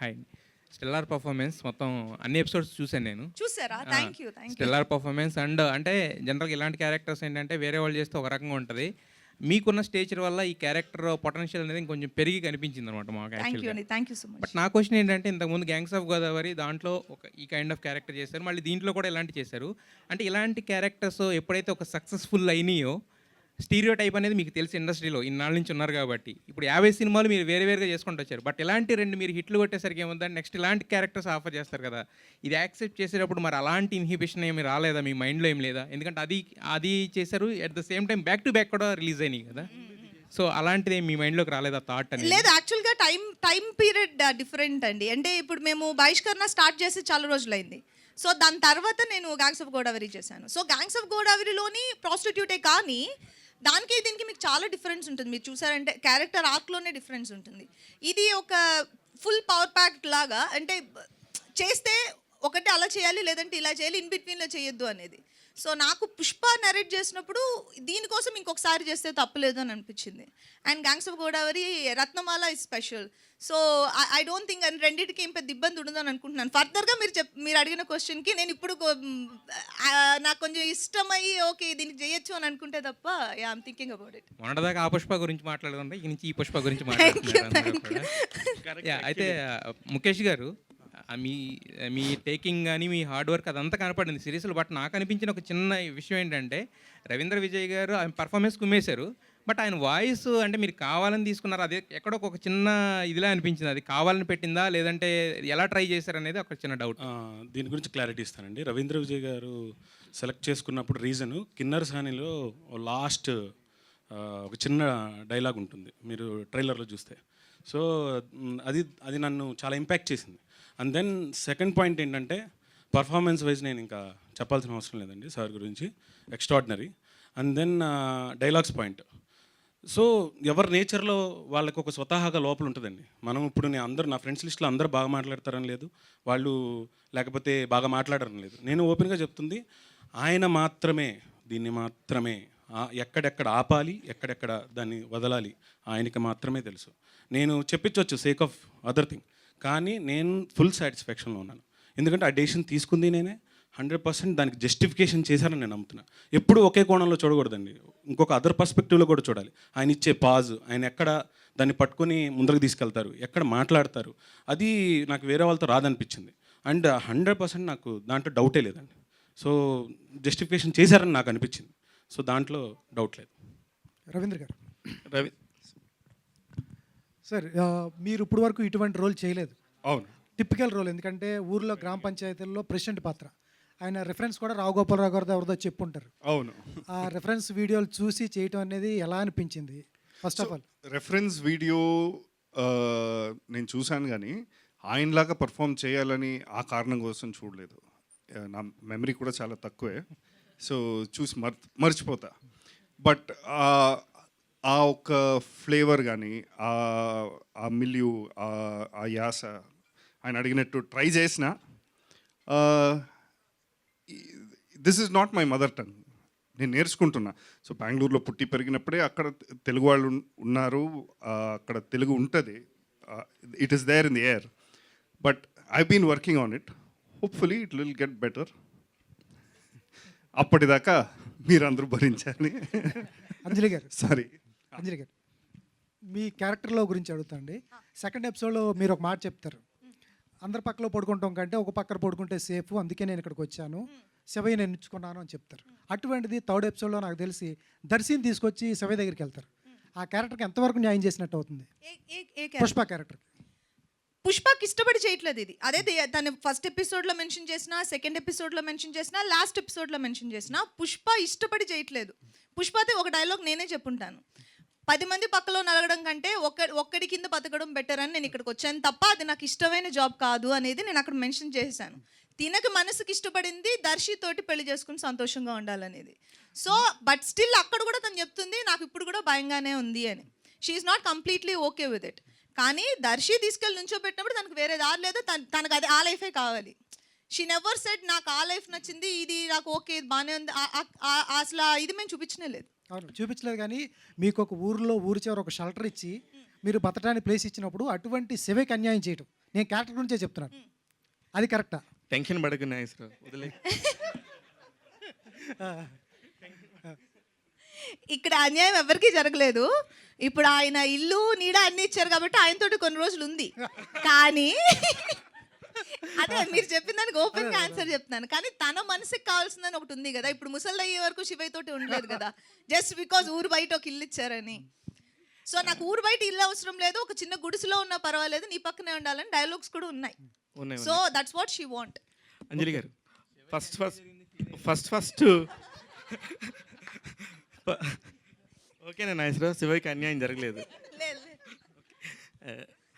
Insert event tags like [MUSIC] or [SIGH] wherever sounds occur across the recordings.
Hi. Stellar performance మొత్తం అన్ని episodes చూశాను నేను. చూసారా? Thank you thank you stellar performance and అంటే జనరల్గా ఇలాంటి క్యారెక్టర్స్ ఏంటంటే వేరే వాళ్ళు చేస్తే ఒక రకంగా ఉంటుంది. మీకున్న స్టేచర్ వల్ల ఈ క్యారెక్టర్ పొటెన్షియల్ అనేది ఇంకొంచెం పెరిగి కనిపించింది అనమాట మాకు థ్యాంక్ యూ యాక్చువల్గా అండి. Thank you so much but నా క్వశ్చన్ ఏంటంటే ఇంతకుముందు గ్యాంగ్స్ ఆఫ్ గోదావరి దాంట్లో ఒక ఈ కైండ్ ఆఫ్ క్యారెక్టర్ చేశారు. మళ్ళీ దీంట్లో కూడా ఇలాంటి చేశారు. అంటే ఇలాంటి క్యారెక్టర్స్ ఎప్పుడైతే ఒక సక్సెస్ఫుల్ అయినాయో స్టీరియో టైప్ అనేది మీకు తెలిసి ఇండస్ట్రీలో ఇన్నాళ్ళ నుంచి ఉన్నారు కాబట్టి. ఇప్పుడు యాభై సినిమాలు మీరు వేరే వేరుగా చేసుకుంటూ వచ్చారు. బట్ ఇలాంటి రెండు మీరు హిట్లు కొట్టేసరికి ఏముందని నెక్స్ట్ ఇలాంటి క్యారెక్టర్స్ ఆఫర్ చేస్తారు కదా. ఇది యాక్సెప్ట్ చేసేటప్పుడు మరి అలాంటి ఇన్హిబిషన్ ఏమి రాలేదా? మీ మైండ్లో ఏం లేదా? ఎందుకంటే అది అది చేశారు. At the same time back to back కూడా రిలీజ్ అయినాయి కదా. సో అలాంటిది మీ మైండ్లోకి రాలేదా థాట్ అని లేదు యాక్చువల్గా టైం టైం పీరియడ్ డిఫరెంట్ అండి. అంటే ఇప్పుడు మేము బహిష్కరణ స్టార్ట్ చేసి చాలా రోజులైంది. సో దాని తర్వాత నేను గ్యాంగ్స్ ఆఫ్ గోదావరి చేశాను. సో గ్యాంగ్స్ ఆఫ్ గోదావరిలోని ప్రాస్టిట్యూటే కానీ దానికి దీనికి మీకు చాలా డిఫరెన్స్ ఉంటుంది. మీరు చూసారంటే క్యారెక్టర్ ఆర్క్లోనే డిఫరెన్స్ ఉంటుంది. ఇది ఒక ఫుల్ పవర్ ప్యాక్ లాగా అంటే చేస్తే ఒకటి అలా చేయాలి లేదంటే ఇలా చేయాలి ఇన్ బిట్వీన్లో చేయొద్దు అనేది. సో నాకు పుష్ప నరేట్ చేసినప్పుడు దీనికోసం ఇంకొకసారి చేస్తే తప్పలేదు అని అనిపించింది. And Gangs of Godavari Ratnamala is special so I don't think and రెండింటికి ఏం పెద్ద ఇబ్బంది ఉండదని అనుకుంటున్నాను. ఫర్దర్గా మీరు చెప్ మీరు అడిగిన క్వశ్చన్కి నేను ఇప్పుడు నాకు కొంచెం ఇష్టమయ్యి ఓకే దీనికి చేయొచ్చు అని అనుకుంటే తప్ప ఐఎమ్ థింకింగ్ అబౌట్ ఇట్ మొన్నటిదాకా ఆ పుష్ప గురించి మాట్లాడుకుంటే ఈ నుంచి ఈ పుష్ప గురించి మాట్లాడుతున్నారు. Yeah, అయితే ముఖేష్ గారు మీ మీ టేకింగ్ కానీ మీ హార్డ్ వర్క్ అదంతా కనపడింది. సిరీస్లో బట్ నాకు అనిపించిన ఒక చిన్న విషయం ఏంటంటే రవీంద్ర విజయ్ గారు ఆయన పర్ఫార్మెన్స్ కుమ్మేశారు. బట్ ఆయన వాయిస్ అంటే మీరు కావాలని తీసుకున్నారు? అదే ఎక్కడో ఒక చిన్న ఇదిలా అనిపించింది. అది కావాలని పెట్టిందా? లేదంటే ఎలా ట్రై చేశారు అనేది ఒక చిన్న డౌట్. దీని గురించి క్లారిటీ ఇస్తానండి. రవీంద్ర విజయ్ గారు సెలెక్ట్ చేసుకున్నప్పుడు రీజను కిన్నర్ సానిలో లాస్ట్ ఒక చిన్న డైలాగ్ ఉంటుంది. మీరు ట్రైలర్లో చూస్తే. సో అది అది నన్ను చాలా ఇంపాక్ట్ చేసింది. అండ్ దెన్ సెకండ్ పాయింట్ ఏంటంటే పర్ఫార్మెన్స్ వైజ్ నేను ఇంకా చెప్పాల్సిన అవసరం లేదండి సార్ గురించి. Extraordinary. And then dialogues point. So ఎవరి నేచర్లో వాళ్ళకి ఒక స్వతహాగా లోపల ఉంటుందండి మనం ఇప్పుడు నేను అందరూ నా ఫ్రెండ్స్ లిస్ట్లో అందరూ బాగా మాట్లాడతారని లేదు. వాళ్ళు లేకపోతే బాగా మాట్లాడరని లేదు. నేను ఓపెన్గా చెప్తుంది ఆయన మాత్రమే దీన్ని మాత్రమే ఎక్కడెక్కడ ఆపాలి ఎక్కడెక్కడ దాన్ని వదలాలి ఆయనకి మాత్రమే తెలుసు. నేను చెప్పించవచ్చు సేక్ ఆఫ్ అదర్ థింగ్ కానీ నేను ఫుల్ సాటిస్ఫాక్షన్లో ఉన్నాను. ఎందుకంటే ఆ డెసిషన్ తీసుకుంది నేనే. హండ్రెడ్ పర్సెంట్ దానికి జస్టిఫికేషన్ చేశారని నేను నమ్ముతున్నా. ఎప్పుడు ఒకే కోణంలో చూడకూడదండి. ఇంకొక అదర్ పర్స్పెక్టివ్లో కూడా చూడాలి. ఆయన ఇచ్చే పాజ్ ఆయన ఎక్కడ దాన్ని పట్టుకొని ముందరకు తీసుకెళ్తారు ఎక్కడ మాట్లాడతారు అది నాకు వేరే వాళ్ళతో రాదనిపించింది. అండ్ హండ్రెడ్ పర్సెంట్ నాకు దాంట్లో డౌటే లేదండి. సో జస్టిఫికేషన్ చేశారని నాకు అనిపించింది. సో దాంట్లో డౌట్ లేదు. రవీంద్ర గారు. రవి సార్ మీరు ఇప్పుడు వరకు ఇటువంటి రోల్ చేయలేదు. అవును. టిపికల్ రోల్ ఎందుకంటే ఊర్లో గ్రామ పంచాయతీల్లో ప్రెసిడెంట్ పాత్ర. ఆయన రెఫరెన్స్ కూడా రావు గోపాలరావు గారితో ఎవరిదో చెప్పుంటారు. అవును. ఆ రెఫరెన్స్ వీడియోలు చూసి చేయటం అనేది ఎలా అనిపించింది? First of all reference video నేను చూశాను కానీ ఆయనలాగా పర్ఫామ్ చేయాలని ఆ కారణం కోసం చూడలేదు. నా మెమరీ కూడా చాలా తక్కువే. సో చూసి మర్ మర్చిపోతా. బట్ ఆ ఒక్క ఫ్లేవర్ కానీ ఆ మిల్యూ ఆ యాస ఆయన అడిగినట్టు ట్రై చేసిన this is not my mother tongue నేను నేర్చుకుంటున్నా. సో బెంగళూరులో పుట్టి పెరిగినప్పుడే అక్కడ తెలుగు వాళ్ళు ఉన్- ఉన్నారు అక్కడ తెలుగు ఉంటుంది. It is there in the air but I been working on it hopefully it will get better అప్పటిదాకా మీరందరూ భరించాలి. అంజలి గారు. సారీ అంజలి గారు. మీ క్యారెక్టర్లో గురించి అడుగుతాండి. సెకండ్ ఎపిసోడ్లో మీరు ఒక మాట చెప్తారు. అందరి పక్కలో పడుకుంటాం కంటే ఒక పక్కన పడుకుంటే సేఫ్ అందుకే నేను ఇక్కడికి వచ్చాను. శివయ్య నేను ఎంచుకున్నాను అని చెప్తారు. అటువంటిది థర్డ్ ఎపిసోడ్లో నాకు తెలిసి దర్శిని తీసుకొచ్చి శివయ్య దగ్గరికి వెళ్తారు. ఆ క్యారెక్టర్కి ఎంతవరకు న్యాయం చేసినట్టు అవుతుంది? పుష్ప క్యారెక్టర్ పుష్పకి ఇష్టపడి చేయట్లేదు ఇది. అదే తను ఫస్ట్ ఎపిసోడ్లో మెన్షన్ చేసిన సెకండ్ ఎపిసోడ్లో మెన్షన్ చేసిన లాస్ట్ ఎపిసోడ్లో మెన్షన్ చేసిన పుష్ప ఇష్టపడి చేయట్లేదు. పుష్పతే ఒక డైలాగ్ నేనే చెప్పుంటాను. పది మంది పక్కలో నలగడం కంటే ఒక్క ఒక్కడి కింద బతకడం బెటర్ అని నేను ఇక్కడికి వచ్చాను. తప్ప అది నాకు ఇష్టమైన జాబ్ కాదు అనేది నేను అక్కడ మెన్షన్ చేశాను. తినక మనసుకి ఇష్టపడింది దర్శితోటి పెళ్ళి చేసుకుని సంతోషంగా ఉండాలనేది. సో బట్ స్టిల్ అక్కడ కూడా తను చెప్తుంది నాకు ఇప్పుడు కూడా భయంగానే ఉంది అని. She's not completely okay with it కానీ దర్శి తీసుకెళ్ళి నుంచో పెట్టినప్పుడు తనకు వేరే దారి లేదు తన- తనకు అది ఆ లైఫే కావాలి. షీ నెవర్ సెట్ నాకు ఆ లైఫ్ నచ్చింది ఇది నాకు ఓకే ఇది బాగానే ఉంది అసలు ఇది మేము చూపించనే లేదు. అవును. చూపించలేదు కానీ మీకు ఒక ఊరిలో ఊరి చివర ఒక షెల్టర్ ఇచ్చి మీరు బతకడానికి ప్లేస్ ఇచ్చినప్పుడు అటువంటి శివకి అన్యాయం చేయటం. నేను క్యారెక్టర్ గురించే చెప్తున్నాను. అది కరెక్టా టెన్షన్ పడకు నాగేశ్వరరావు వదిలే. ఇక్కడ అన్యాయం ఎవరికీ జరగలేదు. ఇప్పుడు ఆయన ఇల్లు నీడ అన్ని ఇచ్చారు కాబట్టి ఆయనతోటి కొన్ని రోజులు ఉంది. కానీ అదే మీరు చెప్పిన దానికి ఓపెన్గా ఆన్సర్ చెప్తున్నాను. కానీ తన మనసుకి కావాల్సిందని ఒకటి ఉంది కదా. ఇప్పుడు ముసలి అయ్యే వరకు శివయ్య తోటి ఉండలేదు కదా. [LAUGHS] జస్ట్ బికాజ్ ఊరు బయట ఒక ఇల్లు ఇచ్చారని. సో నాకు ఊరు బయట ఇల్లు అవసరం లేదు. ఒక చిన్న గుడిసెలో ఉన్నా పర్వాలేదు. నీ పక్కనే ఉండాలని డైలాగ్స్ కూడా ఉన్నాయి. ఉన్నాయి so that's what she want Anjali garu first first first first ఓకేనా నాగేశ్వరరావు. శివకి అన్యాయం జరగలేదు. [LAUGHS] ఆ,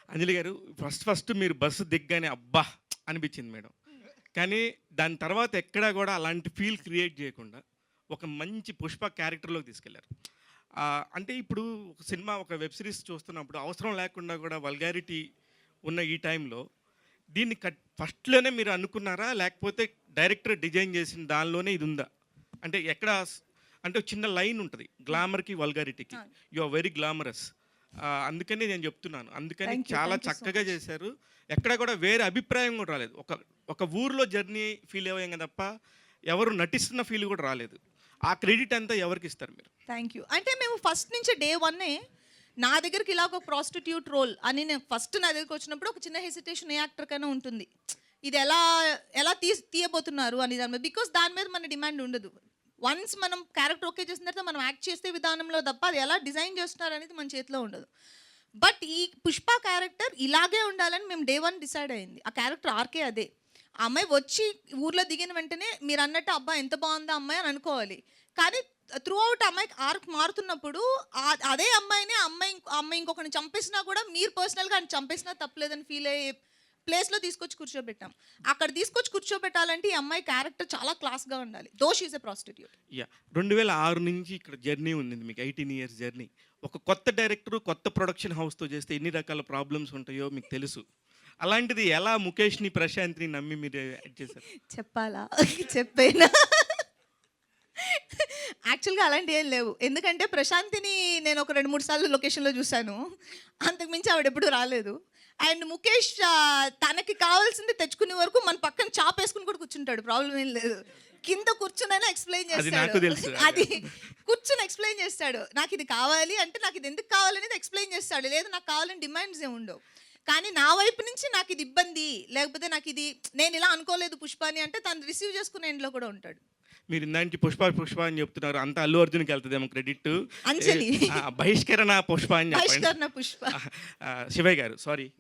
అంజలి గారు ఫస్ట్ ఫస్ట్ మీరు బస్సు దిగ్గానే అబ్బా అనిపించింది మేడం. కానీ దాని తర్వాత ఎక్కడా కూడా అలాంటి ఫీల్ క్రియేట్ చేయకుండా ఒక మంచి పుష్ప క్యారెక్టర్లోకి తీసుకెళ్ళారు. అంటే ఇప్పుడు ఒక సినిమా ఒక వెబ్ సిరీస్ చూస్తున్నప్పుడు అవసరం లేకుండా కూడా వల్గారిటీ ఉన్న ఈ టైంలో దీన్ని కట్ ఫస్ట్లోనే మీరు అనుకున్నారా? లేకపోతే డైరెక్టర్ డిజైన్ చేసిన దానిలోనే ఇది ఉందా? అంటే ఎక్కడ అంటే చిన్న లైన్ ఉంటుంది గ్లామర్కి వల్గారిటీకి యు ఆర్ వెరీ గ్లామరస్ అందుకని నేను చెప్తున్నాను. అందుకని చాలా చక్కగా చేశారు. ఎక్కడ కూడా వేరే అభిప్రాయం కూడా రాలేదు. ఒక ఒక ఊర్లో జర్నీ ఫీల్ అయ్యాం తప్ప ఎవరు నటిస్తున్న ఫీల్ కూడా రాలేదు. ఆ క్రెడిట్ అంతా ఎవరికి ఇస్తారు మీరు? థ్యాంక్ యూ అంటే మేము ఫస్ట్ నుంచి డే వన్నే నా దగ్గరికి ఇలా ఒక ప్రాస్టిట్యూట్ రోల్ అని నేను ఫస్ట్ నా దగ్గరికి వచ్చినప్పుడు ఒక చిన్న హెసిటేషన్ ఏ యాక్టర్కైనా ఉంటుంది. ఇది ఎలా ఎలా తీ తీయబోతున్నారు అని దాని మీద బికాస్ దాని మీద మన డిమాండ్ ఉండదు. వన్స్ మనం క్యారెక్టర్ ఓకే చేసిన తర్వాత మనం యాక్ట్ చేసే విధానంలో తప్ప అది ఎలా డిజైన్ చేస్తున్నారు అనేది మన చేతిలో ఉండదు. బట్ ఈ పుష్ప క్యారెక్టర్ ఇలాగే ఉండాలని మేము డే వన్ డిసైడ్ అయింది. ఆ క్యారెక్టర్ ఆర్కే అదే. ఆ అమ్మాయి వచ్చి ఊర్లో దిగిన వెంటనే మీరు అన్నట్టు అబ్బాయి ఎంత బాగుందా అమ్మాయి అని అనుకోవాలి. కానీ త్రూ అవుట్ అమ్మాయికి ఆర్క్ మారుతున్నప్పుడు అదే అమ్మాయిని అమ్మాయి ఇంకో- అమ్మాయి ఇంకొకరిని చంపేసినా కూడా మీరు పర్సనల్గా ఆయన చంపేసినా తప్పలేదని ఫీల్ అయ్యే ప్లేస్లో తీసుకొచ్చి కూర్చోబెట్టాం. అక్కడ తీసుకొచ్చి కూర్చోబెట్టాలంటే ఈ అమ్మాయి క్యారెక్టర్ చాలా క్లాస్గా ఉండాలి. Though she is a prostitute yeah రెండు వేల ఆరు నుంచి ఇక్కడ జర్నీ ఉంది మీకు ఎయిటీన్ ఇయర్స్ జర్నీ ఒక కొత్త డైరెక్టర్ కొత్త ప్రొడక్షన్ హౌస్తో చేస్తే ఎన్ని రకాల ప్రాబ్లమ్స్ ఉంటాయో మీకు తెలుసు. అలాంటిది ఎలా ముఖేష్ని ప్రశాంత్ని నమ్మి మీరు యాడ్ చేశారు? చెప్పాలా? చెప్పేనా? యాక్చువల్గా అలాంటి ఏం లేవు. ఎందుకంటే ప్రశాంతిని నేను ఒక రెండు మూడు సార్లు లొకేషన్లో చూశాను. అంతకు మించి ఆవిడ ఎప్పుడు రాలేదు. అండ్ ముఖేష్ తనకి కావాల్సింది తెచ్చుకునే వరకు మన పక్కన చాప్ వేసుకుని కూడా కూర్చుంటాడు. ప్రాబ్లం ఏం లేదు. కింద కూర్చునైనా ఎక్స్ప్లెయిన్. చేస్తాడు. అది కూర్చుని ఎక్స్ప్లెయిన్ చేస్తాడు. నాకు ఇది కావాలి అంటే నాకు ఇది ఎందుకు కావాలనేది ఎక్స్ప్లెయిన్ చేస్తాడు. లేదు నాకు కావాలని డిమాండ్స్ ఏమి ఉండవు. కానీ నా వైపు నుంచి నాకు ఇది ఇబ్బంది. లేకపోతే నాకు ఇది నేను ఇలా అనుకోలేదు పుష్పాని అంటే తను రిసీవ్ చేసుకునే ఎండ్లో కూడా ఉంటాడు. మీరు ఇందాంటి పుష్ప పుష్ప అని చెప్తున్నారు. అంత అల్లు అర్జున్కి వెళ్తుందేమో క్రెడిట్. అంజలి. బహిష్కరణ పుష్ప అని చెప్పండి. బహిష్కరణ పుష్ప. ఆ, శివయ్య గారు సారీ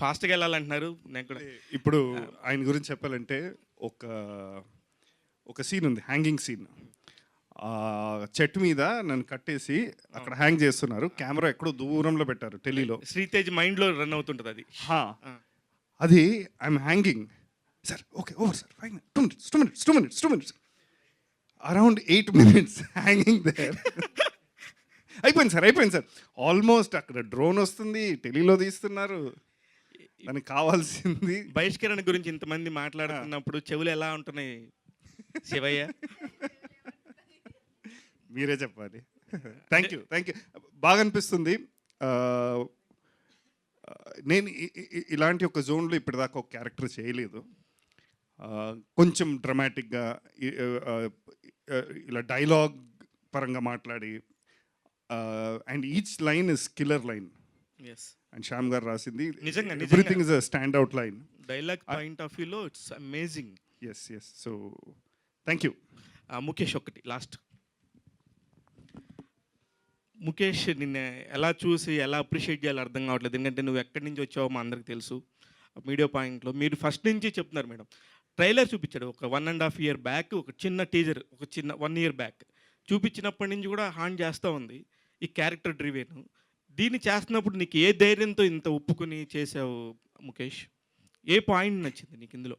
ఫాస్ట్గా వెళ్ళాలంటున్నారు. నేను కూడా ఇప్పుడు ఆయన గురించి చెప్పాలంటే ఒక ఒక సీన్ ఉంది హ్యాంగింగ్ సీన్ చెట్టు మీద నన్ను కట్టేసి అక్కడ హ్యాంగ్ చేస్తున్నారు. కెమెరా ఎక్కడో దూరంలో పెట్టారు ఢిల్లీలో. శ్రీతేజ్ మైండ్లో రన్ అవుతుంటుంది అది. హా. అది I'm hanging sir okay over sir fine two minutes two minutes two minutes two minutes around eight minutes hanging there. అయిపోయింది సార్ అయిపోయింది సార్. ఆల్మోస్ట్ అక్కడ డ్రోన్ వస్తుంది టెలీలో తీస్తున్నారు. దానికి కావాల్సింది. బహిష్కరణ గురించి ఇంతమంది మాట్లాడుతున్నప్పుడు చెవులు ఎలా ఉంటున్నాయి శివయ్య? మీరే చెప్పాలి. థ్యాంక్ యూ థ్యాంక్ యూ బాగా అనిపిస్తుంది. నేను ఇలాంటి ఒక జోన్లో ఇప్పటిదాకా ఒక క్యారెక్టర్ చేయలేదు. కొంచెం డ్రమాటిక్గా ఇలా డైలాగ్ పరంగా మాట్లాడి and each line is killer line and Shyam garu రాసింది నిజంగా. Everything is a stand out line dialogue point of వ్యూలో it's amazing yes yes so thank you Mukesh ఒకటి లాస్ట్ ముఖేష్ నిన్న ఎలా చూసి ఎలా అప్రిషియేట్ చేయాలో అర్థం కావట్లేదు. ఎందుకంటే నువ్వు ఎక్కడి నుంచి వచ్చావో మా అందరికి తెలుసు. మీడియా పాయింట్లో మీరు ఫస్ట్ నుంచి చెప్తున్నారు మేడం. ట్రైలర్ చూపించాడు. ఒక one and half year back ఒక చిన్న టీజర్ ఒక చిన్న వన్ ఇయర్ బ్యాక్ చూపించినప్పటి నుంచి కూడా హాన్ చేస్తూ ఉంది ఈ క్యారెక్టర్ డ్రివేను. దీన్ని చేస్తున్నప్పుడు నీకు ఏ ధైర్యంతో ఇంత ఒప్పుకుని చేసావు ముఖేష్? ఏ పాయింట్ నచ్చింది నీకు ఇందులో?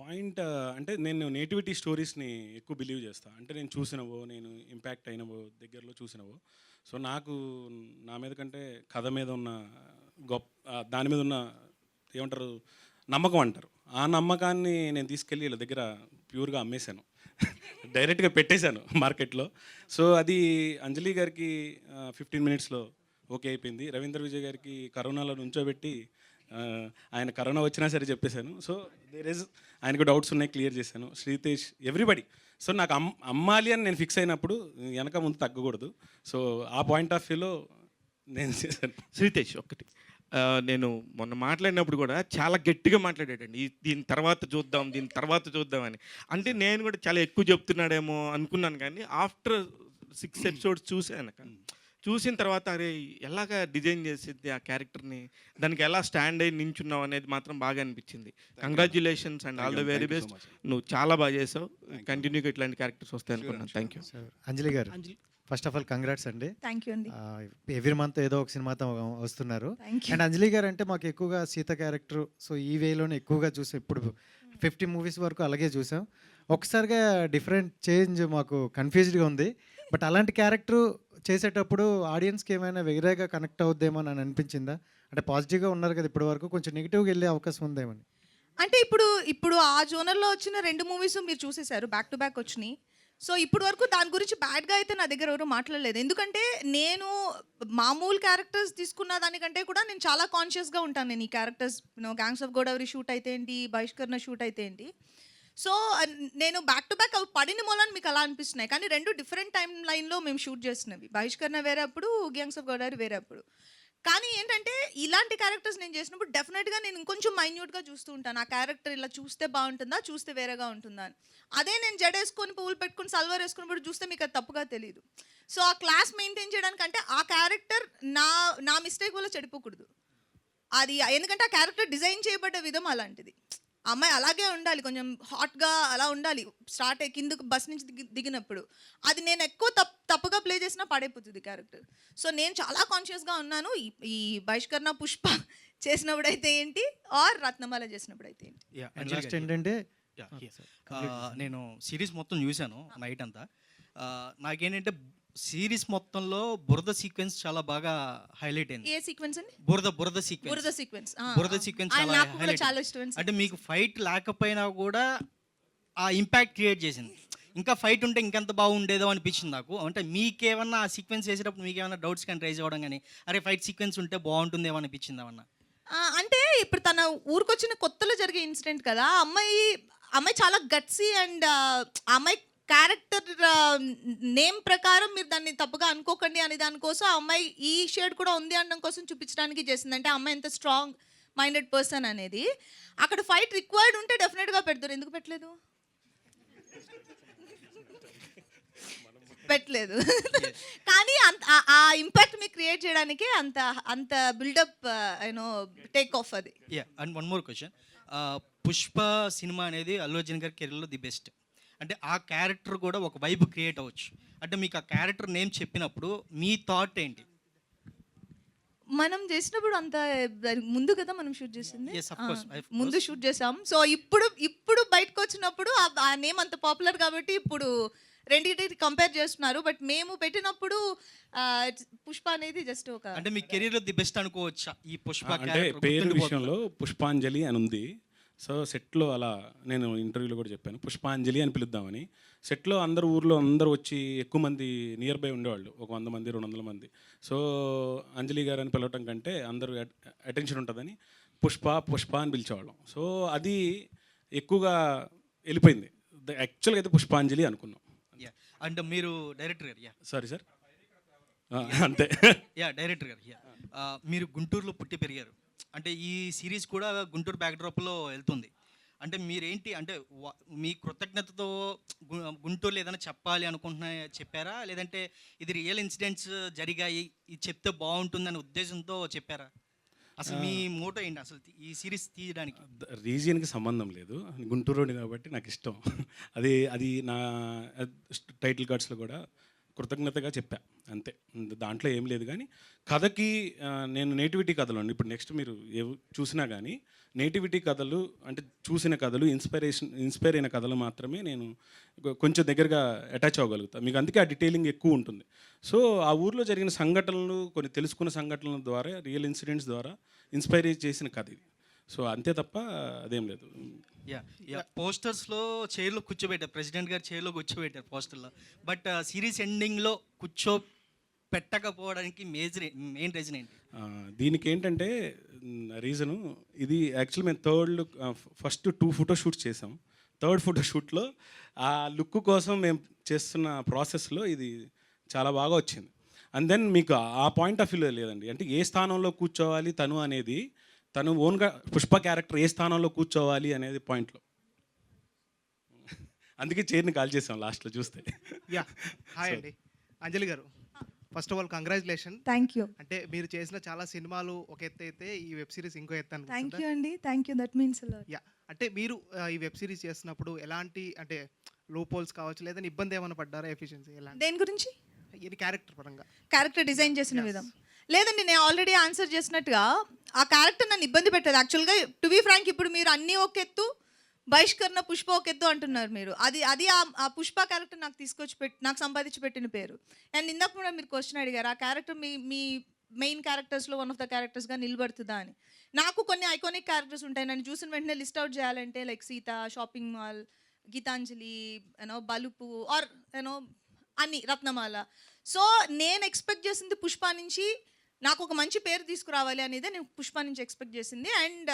పాయింట్ అంటే నేను నేటివిటీ స్టోరీస్ని ఎక్కువ బిలీవ్ చేస్తాను అంటే నేను చూసినవో నేను ఇంపాక్ట్ అయినవో దగ్గరలో చూసినవో. సో నాకు నా మీద కంటే కథ మీద ఉన్న గొప్ప దాని మీద ఉన్న ఏమంటారు నమ్మకం అంటారు. ఆ నమ్మకాన్ని నేను తీసుకెళ్ళి వీళ్ళ దగ్గర ప్యూర్గా అమ్మేశాను. డైరెక్ట్గా పెట్టేశాను మార్కెట్లో. సో అది అంజలి గారికి ఫిఫ్టీన్ మినిట్స్లో ఓకే అయిపోయింది. రవీంద్ర విజయ్ గారికి కరోనాలో నుంచోబెట్టి ఆయన కరోనా వచ్చినా సరే చెప్పేశాను. సో దేర్ ఇస్ ఆయనకు డౌట్స్ ఉన్నాయి క్లియర్ చేశాను. శ్రీతేష్ ఎవ్రీబడి సో నాకు అమ్ అమ్మాలి అని నేను ఫిక్స్ అయినప్పుడు వెనక ముందు తగ్గకూడదు. సో ఆ పాయింట్ ఆఫ్ వ్యూలో నేను చేశాను. శ్రీతేష్ ఒకటి. నేను మొన్న మాట్లాడినప్పుడు కూడా చాలా గట్టిగా మాట్లాడాడండి ఈ- దీని తర్వాత చూద్దాం దీని తర్వాత చూద్దాం అని. అంటే నేను కూడా చాలా ఎక్కువ చెప్తున్నాడేమో అనుకున్నాను కానీ ఆఫ్టర్ సిక్స్ ఎపిసోడ్స్ చూశాను చూసిన తర్వాత అరే ఎలాగా డిజైన్ చేసింది ఆ క్యారెక్టర్ని? దానికి ఎలా స్టాండ్ అయ్యి నించున్నావు అనేది మాత్రం బాగా అనిపించింది. Congratulations and all the very best. నువ్వు చాలా బాగా చేసావు. కంటిన్యూగా ఇట్లాంటి క్యారెక్టర్స్ వస్తాయి అనుకున్నాను thank you sir Anjali garu. First of all congrats అండి. థ్యాంక్ యూ అండి. ఎవ్రీ మంత్ ఏదో ఒక సినిమాతో వస్తున్నారు. అండ్ అంజలి గారు అంటే మాకు ఎక్కువగా సీత క్యారెక్టర్ సో ఈ వేలోనే ఎక్కువగా చూసాం. ఇప్పుడు ఫిఫ్టీ మూవీస్ వరకు అలాగే చూసాం. ఒకసారిగా డిఫరెంట్ చేంజ్ మాకు కన్ఫ్యూజ్డ్గా ఉంది. బట్ అలాంటి క్యారెక్టర్ చేసేటప్పుడు ఆడియన్స్కి ఏమైనా వేరేగా కనెక్ట్ అవుద్దేమో అని అనిపించిందా? అంటే పాజిటివ్గా ఉన్నారు కదా ఇప్పటి వరకు కొంచెం నెగిటివ్గా వెళ్ళే అవకాశం ఉందేమని అంటే ఇప్పుడు ఇప్పుడు ఆ జోనర్లో వచ్చిన రెండు మూవీస్ మీరు చూసేశారు బ్యాక్ టు బ్యాక్ వచ్చినాయి. సో ఇప్పుడు వరకు దాని గురించి బ్యాడ్గా అయితే నా దగ్గర ఎవరు మాట్లాడలేదు. ఎందుకంటే నేను మామూలు క్యారెక్టర్స్ తీసుకున్న దానికంటే కూడా నేను చాలా కాన్షియస్గా ఉంటాను. నేను ఈ characters gangs of Godavari shoot అయితే ఏంటి బహిష్కరణ షూట్ అయితే ఏంటి. సో నేను బ్యాక్ టు బ్యాక్ అవి పడిన మూలని మీకు అలా అనిపిస్తున్నాయి. కానీ రెండు డిఫరెంట్ టైం లైన్లో మేము షూట్ చేస్తున్నవి బహిష్కరణ వేరే అప్పుడు గ్యాంగ్స్ ఆఫ్ గోదావరి వేరే అప్పుడు. కానీ ఏంటంటే ఇలాంటి క్యారెక్టర్స్ నేను చేసినప్పుడు డెఫినెట్గా నేను ఇంకొంచెం మైన్యూట్గా చూస్తూ ఉంటాను. ఆ క్యారెక్టర్ ఇలా చూస్తే బాగుంటుందా చూస్తే వేరేగా ఉంటుందా అని. అదే నేను జడేసుకొని పువ్వులు పెట్టుకుని సల్వార్ వేసుకున్నప్పుడు చూస్తే మీకు అది తప్పుగా తెలియదు సో ఆ క్లాస్ మెయింటైన్ చేయడానికంటే ఆ క్యారెక్టర్ నా నా మిస్టేక్ వల్ల చెడిపోకూడదు. అది ఎందుకంటే ఆ క్యారెక్టర్ డిజైన్ చేయబడ్డ విధం అలాంటిది. అమ్మాయి అలాగే ఉండాలి కొంచెం హాట్గా అలా ఉండాలి. స్టార్ట్ అయ్యి కిందకు బస్ నుంచి దిగి దిగినప్పుడు. అది నేను ఎక్కువ తప్పు తప్పుగా ప్లే చేసినా పడైపోతుంది క్యారెక్టర్ సో నేను చాలా కాన్షియస్గా ఉన్నాను. ఈ ఈ బహిష్కరణ పుష్ప [LAUGHS] చేసినప్పుడైతే ఏంటి? ఆర్ రత్నమాల చేసినప్పుడైతే ఏంటి? అండ్ లాస్ట్ ఏంటంటే యా, ఆ, నేను సిరీస్ మొత్తం చూశాను నైట్ అంతా. ఆ, నాకేంటంటే సిరీస్ మొత్తంలో బురద సీక్వెన్స్ చాలా బాగా హైలైట్ అయింది. ఏ సీక్వెన్స్ అండి? బురద బురద సీక్వెన్స్. బురద సీక్వెన్స్. బురద సీక్వెన్స్ చాలా highlight చాలా. ఇష్టం అంటే మీకు ఫైట్ లేకపోయినా కూడా ఆ ఇంపాక్ట్ క్రియేట్ చేసింది. ఇంకా ఫైట్ ఉంటే ఇంకెంత బాగుండేదో అనిపించింది నాకు. అంటే మీకేమన్నా ఆ సీక్వెన్స్ చేసేటప్పుడు మీకేమన్నా డౌట్స్ కానీ రైజ్ అవ్వడం కానీ అరే ఫైట్ సీక్వెన్స్ ఉంటే బాగుంటుందేమో అనిపించింది ఏమన్నా? అంటే ఇప్పుడు తన ఊరికొచ్చిన కొత్తలో జరిగే ఇన్సిడెంట్ కదా అమ్మాయి అమ్మాయి చాలా గట్సీ అండ్ అమ్మాయి క్యారెక్టర్ నేమ్ um, ప్రకారం మీరు దాన్ని తప్పుగా అనుకోకండి అనే దానికోసం ఆ అమ్మాయి ఈ షేడ్ కూడా ఉంది అనడం కోసం చూపించడానికి చేసింది అంటే అమ్మాయి ఎంత స్ట్రాంగ్ మైండెడ్ పర్సన్ అనేది. అక్కడ ఫైట్ రిక్వైర్డ్ ఉంటే డెఫినెట్గా పెడతారు. ఎందుకు పెట్టలేదు? పెట్టలేదు. కానీ అంత ఆ- ఇంపాక్ట్ మీకు క్రియేట్ చేయడానికి అంత అంత buildup you know take off అది. And one more question Pushpa cinema అనేది అల్లు అర్జున్ గారి కెరీర్లో ది బెస్ట్ అంటే ఆ క్యారెక్టర్ కూడా ఒక వైబ్ క్రియేట్ అవ్వచ్చు. అంటే మీకు ఆ క్యారెక్టర్ నేమ్ చెప్పినప్పుడు మీ థాట్ ఏంటి? మనం చేసినప్పుడు అంత ముందు కదా మనం షూట్ చేసింది? Yes, of ఆ, course, of ముందు. షూట్ చేసాం. సో ఇప్పుడు ఇప్పుడు బయటకు వచ్చినప్పుడు ఆ- నేమ్ అంత పాపులర్ కాబట్టి ఇప్పుడు రెండింటికి కంపేర్ చేస్తున్నారు. బట్ మేము పెట్టినప్పుడు పుష్ప అనేది జస్ట్ ఒక అంటే మీ కెరీర్లో ది బెస్ట్ అనుకోవచ్చా? ఈ పుష్ప అంటే character పేరు? విషయంలో పుష్పాంజలి అని ఉంది. సో సెట్లో అలా నేను ఇంటర్వ్యూలో కూడా చెప్పాను. పుష్పాంజలి అని పిలుద్దామని. సెట్లో అందరు ఊర్లో అందరూ వచ్చి ఎక్కువ మంది నియర్ బై ఉండేవాళ్ళు. ఒక వంద మంది రెండు వందల మంది. సో అంజలి గారు అని పిలవటం కంటే అందరూ అటెన్షన్ ఉంటుందని పుష్ప పుష్ప అని పిలిచేవాళ్ళం. సో అది ఎక్కువగా వెళ్ళిపోయింది. యాక్చువల్గా అయితే పుష్పాంజలి అనుకున్నాం. అంటే మీరు డైరెక్టర్ గారు సారీ సార్ అంతే. యా డైరెక్టర్ గారు యా మీరు గుంటూరులో పుట్టి పెరిగారు. అంటే ఈ సిరీస్ కూడా గుంటూరు బ్యాక్డ్రాప్లో వెళ్తుంది. అంటే మీరేంటి అంటే మీ కృతజ్ఞతతో గుంటూరులో ఏదైనా చెప్పాలి అనుకుంటున్నా చెప్పారా? లేదంటే ఇది రియల్ ఇన్సిడెంట్స్ జరిగాయి ఇది చెప్తే బాగుంటుందనే ఉద్దేశంతో చెప్పారా? అసలు మీ మోటో ఏంటి అసలు ఈ సిరీస్ తీయడానికి? రీజియన్కి సంబంధం లేదు. గుంటూరు కాబట్టి నాకు ఇష్టం. [LAUGHS] అది అది నా టైటిల్ కార్డ్స్లో కూడా కృతజ్ఞతగా చెప్పా. అంతే. దాంట్లో ఏం లేదు కానీ కథకి నేను నేటివిటీ కథలు అండి. ఇప్పుడు నెక్స్ట్ మీరు ఏ చూసినా కానీ నేటివిటీ కథలు అంటే చూసిన కథలు ఇన్స్పిరేషన్ ఇన్స్పైర్ అయిన కథలు మాత్రమే నేను కొంచెం దగ్గరగా అటాచ్ అవ్వగలుగుతాను మీకు అందుకే ఆ డీటెయిలింగ్ ఎక్కువ ఉంటుంది. సో ఆ ఊర్లో జరిగిన సంఘటనలు కొన్ని తెలుసుకున్న సంఘటనల ద్వారా రియల్ ఇన్సిడెంట్స్ ద్వారా ఇన్స్పైర్ చేసిన కథ ఇది. సో అంతే తప్ప అదేం లేదు. యా పోస్టర్స్లో చైర్లో కూర్చోబెట్టారు. ప్రెసిడెంట్ గారు చైర్లో కూర్చోబెట్టారు పోస్టర్లో బట్ సిరీస్ ఎండింగ్లో కూర్చో పెట్టకపోవడానికి మేజర్ మెయిన్ రీజన్ ఏంటి? దీనికి ఏంటంటే రీజను ఇది యాక్చువల్లీ మేము third look first two photo shoots చేసాం. థర్డ్ ఫోటో షూట్లో ఆ లుక్ కోసం మేము చేస్తున్న ప్రాసెస్లో ఇది చాలా బాగా వచ్చింది. అండ్ దెన్ మీకు ఆ పాయింట్ ఆఫ్ వ్యూలో లేదండి. అంటే ఏ స్థానంలో కూర్చోవాలి తను అనేది తను ఓన్గా పుష్ప క్యారెక్టర్ ఏ స్థానంలో కూర్చోవాలి అనేది పాయింట్లో అందుకే చైర్ని కాల్ చేసాం లాస్ట్లో చూస్తే. యా హాయ్ అండి. అంజలి గారు first of all congratulation thank you అంటే మీరు చేసిన చాలా సినిమాలు ఒక ఎత్తు అయితే ఈ వెబ్ సిరీస్ ఇంకో ఎత్తు థ్యాంక్ యూ అండి. Thank you that means yeah అంటే మీరు ఆ, ఈ వెబ్ సిరీస్ చేస్తున్నప్పుడు ఎలాంటి అంటే లో పోల్స్ కావచ్చు లేదా ఇబ్బంది ఏమైనా పడ్డారా ఎఫిషియన్సీ ఎలాంటి? దేని గురించి? ఇది క్యారెక్టర్ పరంగా. క్యారెక్టర్ డిజైన్ చేసిన విధం. లేదండి నేను ఆల్రెడీ ఆన్సర్ చేసినట్టుగా ఆ క్యారెక్టర్ నన్ను ఇబ్బంది పెట్టదు. యాక్చువల్గా టు బీ ఫ్రాంక్ ఇప్పుడు మీరు అన్నీ ఒక ఎత్తు బహిష్కరణ పుష్ప ఒక ఎత్తు అంటున్నారు మీరు. అది అది ఆ- ఆ పుష్ప క్యారెక్టర్ నాకు తీసుకొచ్చి పెట్టి నాకు సంపాదించి పెట్టిన పేరు. అండ్ ఇందాక కూడా మీరు క్వశ్చన్ అడిగారు ఆ క్యారెక్టర్ మీ మీ మెయిన్ క్యారెక్టర్స్లో వన్ ఆఫ్ ద క్యారెక్టర్స్గా నిలబడుతుందా అని. నాకు కొన్ని ఐకానిక్ క్యారెక్టర్స్ ఉంటాయి. నన్ను చూసిన వెంటనే లిస్ట్ అవుట్ చేయాలంటే like Seetha shopping mall Geethanjali you know Balupu or you know అన్ని రత్నమాల. సో నేను ఎక్స్పెక్ట్ చేసింది పుష్ప నుంచి నాకు ఒక మంచి పేరు తీసుకురావాలి అనేది నేను పుష్ప నుంచి ఎక్స్పెక్ట్ చేసింది. అండ్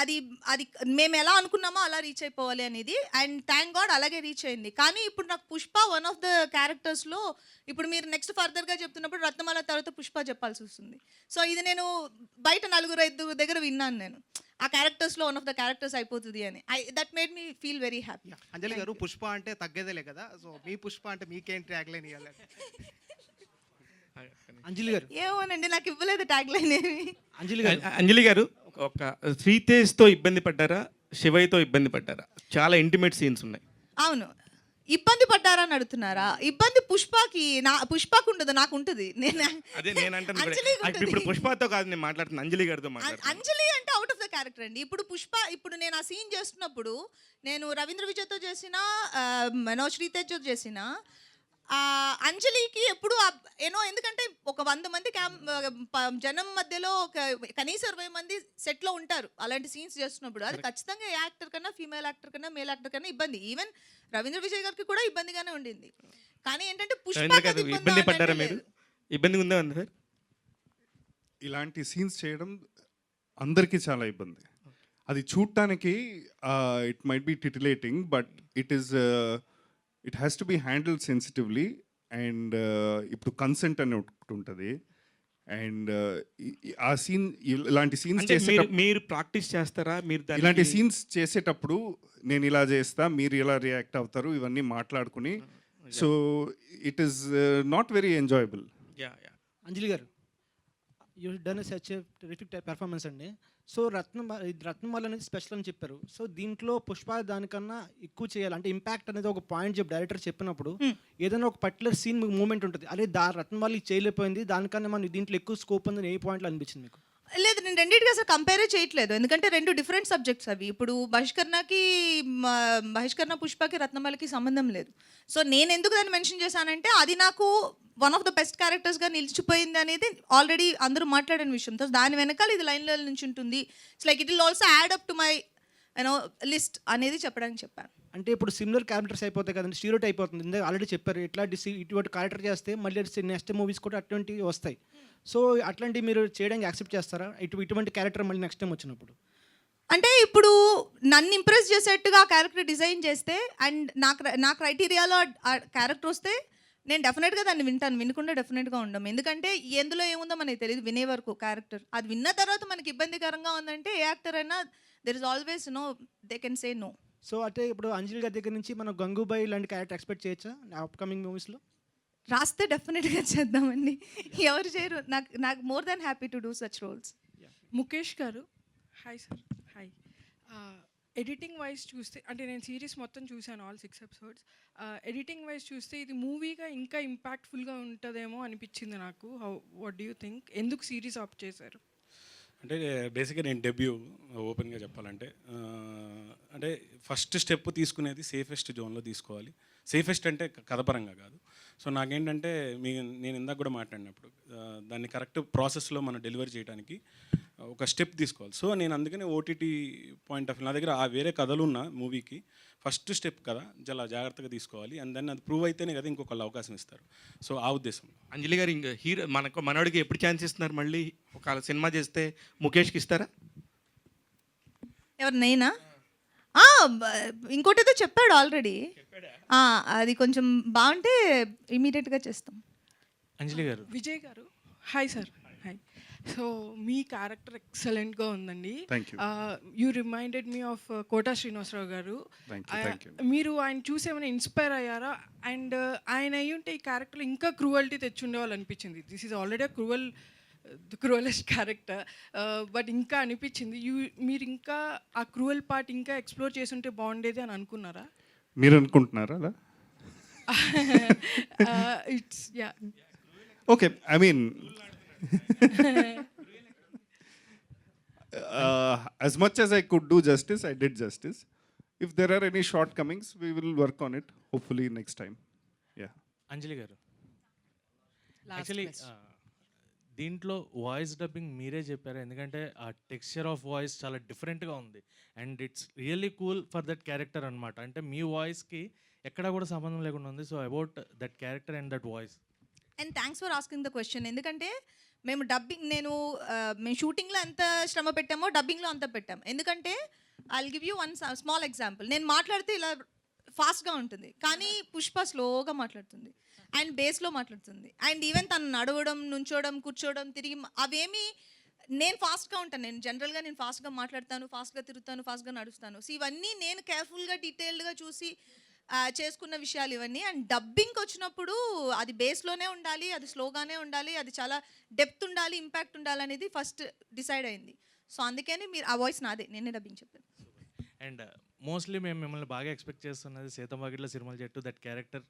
అది అది మేము ఎలా అనుకున్నామో అలా రీచ్ అయిపోవాలి అనేది. అండ్ థ్యాంక్ గాడ్ అలాగే రీచ్ అయింది. కానీ ఇప్పుడు నాకు పుష్ప వన్ ఆఫ్ ద క్యారెక్టర్స్లో ఇప్పుడు మీరు నెక్స్ట్ ఫర్దర్గా చెప్తున్నప్పుడు రత్నమాల తర్వాత పుష్ప చెప్పాల్సి వస్తుంది. సో ఇది నేను బయట నలుగురు ఐదుగురు దగ్గర విన్నాను నేను. ఆ క్యారెక్టర్స్లో వన్ ఆఫ్ ద క్యారెక్టర్స్ అయిపోతుంది అని. I that made me feel very happy. Anjali గారు పుష్ప అంటే తగ్గేదేలే కదా. సో మీ పుష్ప అంటే మీకేం ట్యాగ్ లైన్ ఇవ్వాలి అంజలి గారు. ఏమోనండి నాకు ఇవ్వలేదు ట్యాగ్ లైన్ ఏమి. అంజలి గారు. అంజలి గారు ఒక- శ్రీతేజ్తో ఇబ్బంది పడ్డారా శివయ్యతో ఇబ్బంది పడ్డారా? చాలా ఇంటిమేట్ సీన్స్ ఉన్నాయి. అవును. ఇబ్బంది పడ్డారా అని అడుగుతున్నారా? ఇబ్బంది పుష్పకి నా పుష్పకు ఉండదు నాకు ఉంటుంది. నేను అదే నేను ఇప్పుడు. పుష్పతో కాదు నేను మాట్లాడుతున్నా అంజలి గారితో అంజలి అంటే అవుట్ ఆఫ్ ద క్యారెక్టర్ అండి. ఇప్పుడు పుష్ప ఇప్పుడు నేను ఆ సీన్ చేస్తున్నప్పుడు నేను రవీంద్ర విజయ్తో చేసిన మనోజ్ శ్రీతేజ్తో చేసిన అంజలికి ఎప్పుడు ఏనో ఎందుకంటే ఒక వంద మంది క్యామ్ జనం మధ్యలో ఒక కనీసం ఇరవై మంది సెట్లో ఉంటారు. అలాంటి సీన్స్ చేస్తున్నప్పుడు అది ఖచ్చితంగా ఏ యాక్టర్ కన్నా ఫీమేల్ యాక్టర్ కన్నా మేల్ యాక్టర్ కన్నా ఇబ్బంది. ఈవెన్ రవీంద్ర విజయ్ గారికి కూడా ఇబ్బందిగానే ఉండింది. కానీ ఏంటంటే ఇబ్బంది పడ్డారా మీరు? ఇబ్బంది ఉందా ఉంది సార్? ఇలాంటి సీన్స్ చేయడం అందరికీ చాలా ఇబ్బంది. అది చూడటానికి it might be titillating but it is it has to be handle sensitively and ఇప్పుడు కన్సెంట్ అని ఒకటి ఉంటుంది. అండ్ ఆ సీన్ ఇలాంటి సీన్స్ అంటే మీరు ప్రాక్టీస్ చేస్తారా? మీరు ఇలాంటి సీన్స్ చేసేటప్పుడు నేను ఇలా చేస్తా మీరు ఇలా రియాక్ట్ అవుతారు ఇవన్నీ మాట్లాడుకుని. So it is not very enjoyable Yeah, yeah. Anjali గారు you done such terrific performance అండి. సో రత్న రత్నమాల అనేది స్పెషల్ అని చెప్పారు. సో దీంట్లో పుష్ప దానికన్నా ఎక్కువ చేయాలి. అంటే ఇంపాక్ట్ అనేది ఒక పాయింట్ చెప్పి డైరెక్టర్ చెప్పినప్పుడు ఏదైనా ఒక పర్టికులర్ సీన్ మూమెంట్ ఉంటుంది. అరే దా రత్నమాల చేయలేకపోయింది. దానికన్నా మనం దీంట్లో ఎక్కువ స్కోప్ ఉందని ఏ పాయింట్లో అనిపించింది మీకు? లేదు నేను రెండింటికి అసలు కంపేరే చేయట్లేదు. ఎందుకంటే రెండు డిఫరెంట్ సబ్జెక్ట్స్ అవి. ఇప్పుడు బహిష్కరణకి బహిష్కరణ పుష్పకి రత్నమాలకి సంబంధం లేదు. సో నేను ఎందుకు దాన్ని మెన్షన్ చేశానంటే అది నాకు వన్ ఆఫ్ ద బెస్ట్ క్యారెక్టర్స్గా నిలిచిపోయింది అనేది ఆల్రెడీ అందరూ మాట్లాడిన విషయం. సో దాని వెనకాల ఇది లైన్లో నుంచి ఉంటుంది. It's like it will also add up to my you know list అనేది చెప్పడానికి చెప్పాను. అంటే ఇప్పుడు సిమిలర్ క్యారెక్టర్స్ అయిపోతాయి కదండి స్టీరోట్ అయిపోతుంది ఇందాక ఆల్రెడీ చెప్పారు ఇట్లాంటి సి- ఇటువంటి క్యారెక్టర్ చేస్తే మళ్ళీ నెక్స్ట్ మూవీస్ కూడా అటువంటివి వస్తాయి. సో అట్లాంటివి మీరు చేయడానికి యాక్సెప్ట్ చేస్తారా? ఇటు ఇటువంటి క్యారెక్టర్ మళ్ళీ నెక్స్ట్ టైం వచ్చినప్పుడు. అంటే ఇప్పుడు నన్ను ఇంప్రెస్ చేసేట్టుగా ఆ క్యారెక్టర్ డిజైన్ చేస్తే అండ్ నా క్ర- నా క్రైటీరియాలో ఆ క్యారెక్టర్ వస్తే నేను డెఫినెట్గా దాన్ని వింటాను వినకుండా డెఫినెట్గా ఉండం ఎందుకంటే ఎందులో ఏముందో మనకి తెలియదు వినే వరకు క్యారెక్టర్ అది విన్న తర్వాత మనకి ఇబ్బందికరంగా ఉందంటే ఏ యాక్టర్ అయినా there is always no they can say no so అంటే ఇప్పుడు అంజలి గారి దగ్గర నుంచి మనం గంగూబాయ్ లాంటి క్యారెక్టర్ ఎక్స్పెక్ట్ చేయొచ్చా? అప్కమింగ్ మూవీస్లో రాస్తే డెఫినెట్గా చేద్దామండి. ఎవరు చేయరు. నాకు నాకు more than happy to do such roles Mukesh గారు. Hi sir hi editing wise చూస్తే అంటే నేను సిరీస్ మొత్తం చూశాను all six episodes editing wise చూస్తే ఇది మూవీగా ఇంకా ఇంపాక్ట్ఫుల్గా ఉంటుందేమో అనిపించింది నాకు. How what do you think ఎందుకు సిరీస్ ఆప్ చేశారు? అంటే బేసిక్గా నేను డెబ్యూ ఓపెన్గా చెప్పాలంటే అంటే ఫస్ట్ స్టెప్ తీసుకునేది సేఫెస్ట్ జోన్లో తీసుకోవాలి. సేఫెస్ట్ అంటే కథపరంగా కాదు. సో నాకేంటంటే మీ నేను ఇందాక కూడా మాట్లాడినప్పుడు దాన్ని కరెక్ట్ ప్రాసెస్లో మనం డెలివరీ చేయడానికి ఒక స్టెప్ తీసుకోవాలి. సో నేను అందుకనే ఓటీటీ పాయింట్ ఆఫ్ నా దగ్గర ఆ వేరే కథలు ఉన్న మూవీకి. ఫస్ట్ స్టెప్ కదా చాలా జాగ్రత్తగా తీసుకోవాలి. అండ్ దెన్ అది ప్రూవ్ అయితేనే కదా ఇంకొకళ్ళు అవకాశం ఇస్తారు. సో ఆ ఉద్దేశం అంజలి గారు ఇంకా హీరో మనకు మనోడికి ఎప్పుడు ఛాన్స్ ఇస్తున్నారు మళ్ళీ? ఒక సినిమా చేస్తే ముఖేష్కి ఇస్తారా? ఎవరు నేనా? ఆ, బ- ఇంకోటి ఏదో చెప్పాడు? ఆల్రెడీ అది కొంచెం బాగుంటే ఇమీడియట్గా చేస్తాం. అంజలి గారు. విజయ్ గారు. Hi sir. సో మీ క్యారెక్టర్ ఎక్సలెంట్గా ఉందండి. Thank you. You reminded me of Kota Srinivasa Rao గారు. మీరు ఆయన చూసి ఏమైనా ఇన్స్పైర్ అయ్యారా? అండ్ ఆయన అయ్యి ఉంటే ఈ క్యారెక్టర్ ఇంకా క్రూవల్టీ తెచ్చుండేవాళ్ళు అనిపించింది this is already cruel the cruelest character but Uh, ఇంకా అనిపించింది. యూ మీరు ఇంకా ఆ క్రూవల్ పార్ట్ ఇంకా ఎక్స్ప్లోర్ చేసి ఉంటే బాగుండేది అని అనుకున్నారా? మీరు అనుకుంటున్నారా అలా? It's yeah okay I mean as much as I could do justice, I did justice. If there are any shortcomings, we will work on it. Hopefully next time. Yeah. Anjali గారు actually. దీంట్లో voice dubbing మీరే చెప్పారు ఎందుకంటే ఆ texture of voice చాలా డిఫరెంట్గా ఉంది and it's really cool for that character అనమాట అంటే మీ వాయిస్కి ఎక్కడ కూడా సంబంధం లేకుండా ఉంది so about that character and that voice and thanks for asking the question ఎందుకంటే మేము డబ్బింగ్ నేను మేము షూటింగ్లో ఎంత శ్రమ పెట్టామో డబ్బింగ్లో అంత పెట్టాం. ఎందుకంటే I give you one small example నేను మాట్లాడితే ఇలా ఫాస్ట్గా ఉంటుంది. కానీ పుష్ప స్లోగా మాట్లాడుతుంది. అండ్ బేస్లో మాట్లాడుతుంది. అండ్ ఈవెన్ తను నడవడం నుంచోవడం కూర్చోవడం తిరిగి అవేమీ అవేమి నేను ఫాస్ట్గా ఉంటాను. నేను జనరల్గా నేను ఫాస్ట్గా మాట్లాడతాను ఫాస్ట్గా తిరుగుతాను ఫాస్ట్గా నడుస్తాను. సో ఇవన్నీ నేను కేర్ఫుల్గా డీటెయిల్డ్గా చూసి చేసుకున్న విషయాలు ఇవన్నీ. అండ్ డబ్బింగ్కి వచ్చినప్పుడు అది బేస్లోనే ఉండాలి అది స్లోగానే ఉండాలి అది చాలా డెప్త్ ఉండాలి ఇంపాక్ట్ ఉండాలి అనేది ఫస్ట్ డిసైడ్ అయింది. సో అందుకని మీరు ఆ వాయిస్ నాదే నేనే డబ్బింగ్ చెప్పాను. అండ్ మోస్ట్లీ మేము మిమ్మల్ని బాగా ఎక్స్పెక్ట్ చేస్తున్నది సీతంబాగిట్లో సిరిమల చెట్టు that character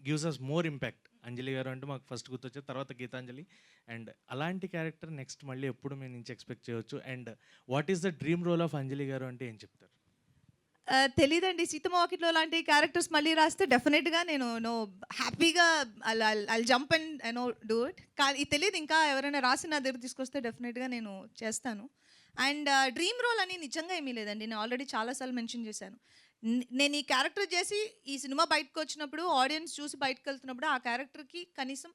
gives us more impact. Anjali గారు అంటే మాకు ఫస్ట్ గుర్తొచ్చేది తర్వాత గీతాంజలి. అండ్ అలాంటి క్యారెక్టర్ నెక్స్ట్ మళ్ళీ ఎప్పుడు మేము నుంచి ఎక్స్పెక్ట్ చేయొచ్చు? And what is the dream role of Anjali గారు అంటే ఏం చెప్తారు? తెలీదండి. సీతమ్మ వాకిట్లో లాంటి క్యారెక్టర్స్ మళ్ళీ రాస్తే డెఫినెట్గా నేను నో హ్యాపీగా I jump and I know do it. కానీ తెలియదు ఇంకా ఎవరైనా రాసి నా దగ్గర తీసుకొస్తే డెఫినెట్గా నేను చేస్తాను. అండ్ డ్రీమ్ రోల్ అని నిజంగా ఏమీ లేదండి. నేను ఆల్రెడీ చాలాసార్లు మెన్షన్ చేశాను. నేను ఈ క్యారెక్టర్ చేసి ఈ సినిమా బయటకు వచ్చినప్పుడు ఆడియన్స్ చూసి బయటకు వెళ్తున్నప్పుడు ఆ క్యారెక్టర్కి కనీసం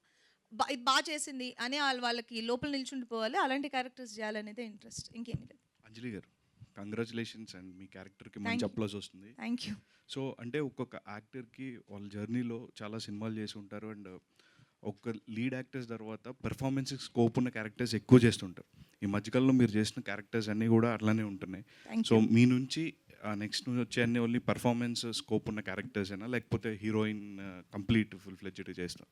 బా ఇది బాగా చేసింది అని వాళ్ళ వాళ్ళకి లోపల నిల్చుండిపోవాలి. అలాంటి క్యారెక్టర్స్ చేయాలనేదే ఇంట్రెస్ట్. ఇంకేమీ లేదు. అంజలి గారు. కంగ్రాచులేషన్స్ అండ్ మీ క్యారెక్టర్కి మంచి. అప్లాజ్ వస్తుంది. థ్యాంక్ యూ సో అంటే ఒక్కొక్క యాక్టర్కి వాళ్ళ జర్నీలో చాలా సినిమాలు చేసి ఉంటారు అండ్ ఒక్క లీడ్ యాక్టర్స్ తర్వాత పెర్ఫార్మెన్స్ స్కోప్ ఉన్న క్యారెక్టర్స్ ఎక్కువ చేస్తుంటారు. ఈ మధ్యకాలంలో మీరు చేసిన క్యారెక్టర్స్ అన్నీ కూడా అట్లానే ఉంటున్నాయి. సో మీ నుంచి నెక్స్ట్ వచ్చే అన్ని ఓన్లీ పర్ఫార్మెన్స్ స్కోప్ ఉన్న క్యారెక్టర్స్ అయినా లేకపోతే హీరోయిన్ కంప్లీట్ ఫుల్ ఫ్లెడ్జ్డ్ చేస్తాం?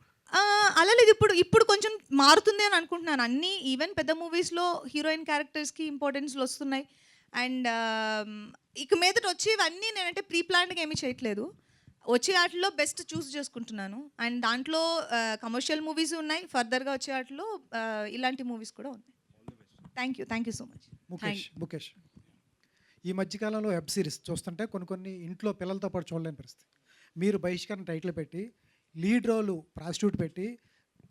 అలా లేదు. ఇప్పుడు ఇప్పుడు కొంచెం మారుతుంది అని అనుకుంటున్నాను. అన్ని ఈవెన్ పెద్ద మూవీస్లో హీరోయిన్ క్యారెక్టర్స్కి ఇంపార్టెన్స్లు వస్తున్నాయి. అండ్ ఇక మీదట వచ్చి ఇవన్నీ నేనంటే ప్రీ ప్లాన్డ్గా ఏమీ చేయట్లేదు. వచ్చే వాటిలో బెస్ట్ చూస్ చేసుకుంటున్నాను. అండ్ దాంట్లో కమర్షియల్ మూవీస్ ఉన్నాయి. ఫర్దర్గా వచ్చే వాటిలో ఇలాంటి మూవీస్ కూడా ఉన్నాయి. Thank you thank you so much Mukesh Mukesh. ఈ మధ్యకాలంలో వెబ్ సిరీస్ చూస్తుంటే కొన్ని కొన్ని ఇంట్లో పిల్లలతో పాటు చూడలేని పరిస్థితి. మీరు బహిష్కరణ టైటిల్ పెట్టి లీడ్ రోలు ప్రాస్టిట్యూట్ పెట్టి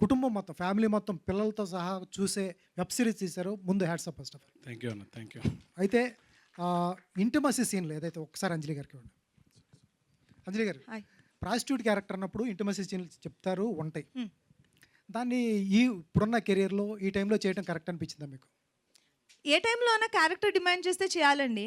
కుటుంబం మొత్తం ఫ్యామిలీ మొత్తం పిల్లలతో సహా చూసే వెబ్ సిరీస్ తీశారు. ముందు hats off first of all. Thank you అన్న థ్యాంక్ యూ అయితే ఇంటిమసీ సీన్లు ఏదైతే ఒకసారి అంజలి గారికి ఇవ్వండి. అంజలి గారు ప్రాస్టిట్యూట్ క్యారెక్టర్ అన్నప్పుడు ఇంటిమసీ సీన్లు చెప్తారు ఉంటాయి. Hmm. దాన్ని ఈ ఇప్పుడున్న కెరియర్లో ఈ టైంలో చేయడం కరెక్ట్ అనిపించిందా మీకు? ఏ టైంలో అయినా క్యారెక్టర్ డిమాండ్ చేస్తే చేయాలండి.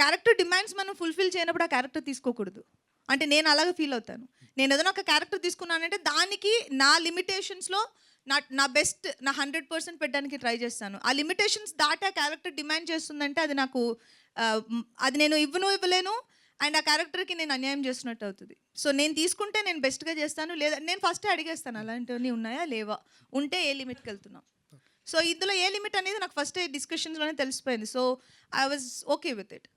క్యారెక్టర్ డిమాండ్స్ మనం ఫుల్ఫిల్ చేయనప్పుడు ఆ క్యారెక్టర్ తీసుకోకూడదు. అంటే నేను అలాగే ఫీల్ అవుతాను. నేను ఏదైనా ఒక క్యారెక్టర్ తీసుకున్నానంటే దానికి నా లిమిటేషన్స్లో నా నా బెస్ట్ నా హండ్రెడ్ పర్సెంట్ పెట్టడానికి ట్రై చేస్తాను. ఆ లిమిటేషన్స్ దాటా ఆ క్యారెక్టర్ డిమాండ్ చేస్తుందంటే అది నాకు అది నేను ఇవ్వను ఇవ్వలేను. అండ్ ఆ క్యారెక్టర్కి నేను అన్యాయం చేస్తున్నట్టు అవుతుంది. సో నేను తీసుకుంటే నేను బెస్ట్గా చేస్తాను. లేదా నేను ఫస్ట్ అడిగేస్తాను అలాంటివన్నీ ఉన్నాయా? లేవా? ఉంటే ఏ లిమిట్కి వెళ్తున్నాం సో ఇందులో ఏ లిమిట్ అనేది నాకు ఫస్ట్ డిస్కషన్స్లోనే తెలిసిపోయింది. So I was okay with it.